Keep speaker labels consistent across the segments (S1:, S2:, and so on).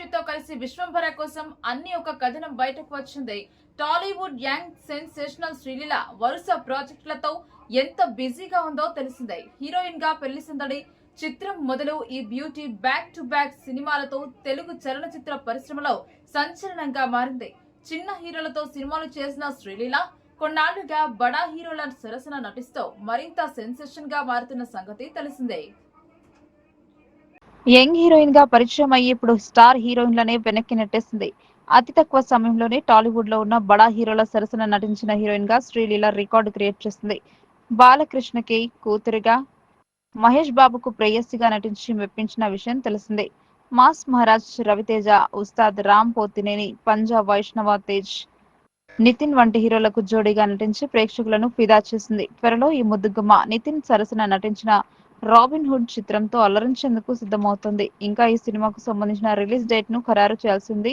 S1: చిరంజీవితో కలిసి విశ్వంభర కోసం అన్ని ఒక కథనం బయటకు వచ్చింది. టాలీవుడ్ యంగ్ సెన్సేషనల్ శ్రీలీల వరుస ప్రాజెక్టులతో ఎంత బిజీగా ఉందో తెలిసిందే. హీరోయిన్గా పెళ్ళి సందడి చిత్రం మొదలు ఈ బ్యూటీ బ్యాక్ టు బ్యాక్ సినిమాలతో తెలుగు చలనచిత్ర పరిశ్రమలో సంచలనంగా మారింది. చిన్న హీరోలతో సినిమాలు చేసిన శ్రీలీల కొన్నాళ్ళుగా బడా హీరోల సరసన నటిస్తూ మరింత సెన్సేషన్గా మారుతున్న సంగతి తెలిసిందే.
S2: యంగ్ హీరోయిన్గా పరిచయం అయ్యి ఇప్పుడు స్టార్ హీరోయిన్లనే వెనక్కి నెట్టేసింది. అతి తక్కువ సమయంలోనే టాలీవుడ్లో ఉన్న బడా హీరోల సరసన నటించిన హీరోయిన్గా శ్రీలీల రికార్డు క్రియేట్ చేసింది. బాలకృష్ణకి కూతురుగా మహేష్ బాబుకు ప్రేయస్సిగా నటించి మెప్పించిన విషయం తెలిసిందే. మాస్ మహారాజ్ రవితేజ ఉస్తాద్ రామ్ పోతినేని పంజాబ్ వైష్ణవ తేజ్ నితిన్ వంటి హీరోలకు జోడీగా నటించి ప్రేక్షకులను ఫిదా చేసింది. త్వరలో ఈ ముద్దుగుమ్మ నితిన్ సరసన నటించిన రాబిన్ హుడ్ చిత్రంతో అలరించేందుకు సిద్ధమవుతుంది. ఇంకా ఈ సినిమాకు సంబంధించిన రిలీజ్ డేట్ను ఖరారు చేయాల్సింది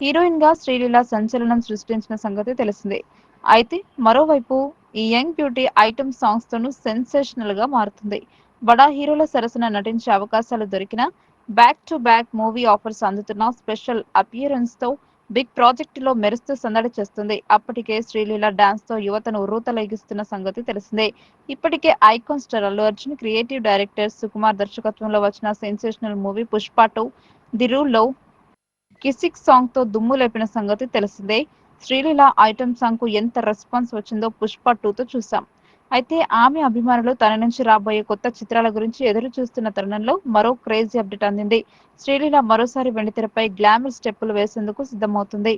S2: హీరోయిన్గా శ్రీలీల సంచలనం సృష్టించిన సంగతి తెలిసిందే. అయితే మరోవైపు ఈ యంగ్ బ్యూటీ ఐటమ్ సాంగ్స్ తోనూ సెన్సేషనల్గా మారుతుంది. బడా హీరోల సరసన నటించే అవకాశాలు దొరికిన back to back movie offers అందుతున్న స్పెషల్ అపియరెన్స్తో బిగ్ ప్రాజెక్ట్లో మెరుస్తూ సందడి చేస్తుంది. అప్పటికే శ్రీలీల డాన్స్తో యువతను ఉర్రూతలెగిస్తున్న సంగతి తెలిసిందే. ఇప్పటికే icon star Allu Arjun creative director Sukumar దర్శకత్వంలో వచ్చిన sensational movie Pushpa two the రూల్లో Kissik సాంగ్తో దుమ్ము లేపిన సంగతి తెలిసిందే. శ్రీలీల ఐటమ్ సాంగ్కు ఎంత రెస్పాన్స్ వచ్చిందో పుష్ప టూ తో చూసాం అయితే ఆమె అభిమానులు తన నుంచి రాబోయే కొత్త చిత్రాల గురించి ఎదురు చూస్తున్న తరుణంలో మరో క్రేజీ అప్డేట్ అందింది. శ్రీలీల మరోసారి వెండితెరపై గ్లామర్ స్టెప్పులు వేసేందుకు సిద్ధమవుతుంది.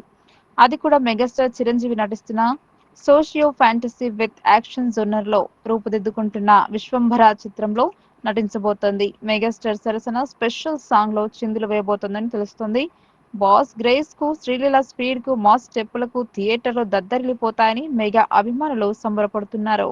S2: అది కూడా మెగాస్టార్ చిరంజీవి నటిస్తున్న సోషియో ఫ్యాంటసీ విత్ యాక్షన్ జోనర్లో రూపుదిద్దుకుంటున్న విశ్వంభర చిత్రంలో నటించబోతోంది. మెగాస్టార్ సరసన స్పెషల్ సాంగ్లో చిందులు వేయబోతోందని తెలుస్తుంది. బాస్ గ్రేస్కు శ్రీలీల స్పీడ్కు మాస్ స్టెప్పులకు థియేటర్లో దద్దరిల్లిపోతాయని మెగా అభిమానులు సంబరపడుతున్నారు.